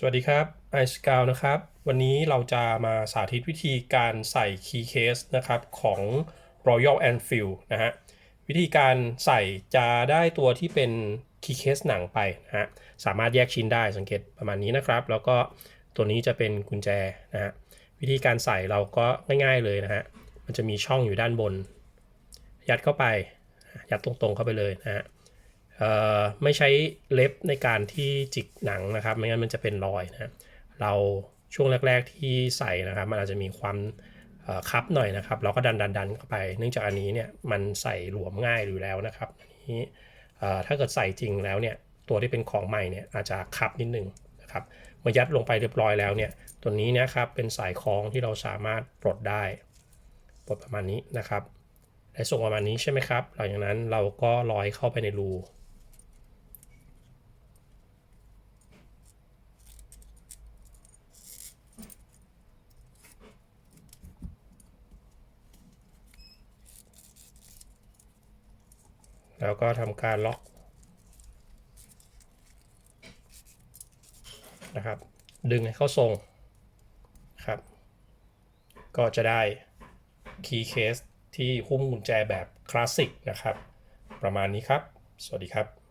สวัสดีครับไอสกาวนะครับ วันนี้เราจะมาสาธิตวิธีการใส่คีย์เคสนะครับของ Royal Enfield นะฮะ วิธีการใส่จะได้ตัวที่เป็นคีย์เคสหนังไปนะฮะ สามารถแยกชิ้นได้สังเกตประมาณนี้นะครับ แล้วก็ตัวนี้จะเป็นกุญแจนะฮะ วิธีการใส่เราก็ง่ายๆเลยนะฮะ มันจะมีช่องอยู่ด้านบน ยัดเข้าไป ยัดตรงๆเข้าไปเลยนะฮะ ไม่ใช้เล็บในการที่จิกหนังนะครับ ไม่งั้นมันจะเป็นรอยนะเราช่วงแรก ๆที่ใส่นะครับ มันอาจจะมีความคับหน่อยนะครับ เราก็ดันดันดันเข้าไป เนื่องจากอันนี้เนี่ยมันใส่หลวมง่ายอยู่แล้วนะครับอันนี้ถ้าเกิดใส่จริงแล้วเนี่ยตัวที่เป็นของใหม่เนี่ยอาจจะคับนิดนึงนะครับเมื่อยัดลงไปเรียบร้อยแล้วเนี่ยตัวนี้นะครับเป็นสายคล้องที่เราสามารถปลดได้ปลดประมาณนี้นะครับได้ส่งประมาณนี้ใช่ไหมครับ หลังจากนั้นเราก็ร้อยเข้าไปในรู แล้วก็ทำการล็อกนะครับ ดึงให้เข้าทรงครับ ก็จะได้คีย์เคสที่หุ้มกุญแจแบบคลาสสิกนะครับ ประมาณนี้ครับ สวัสดีครับ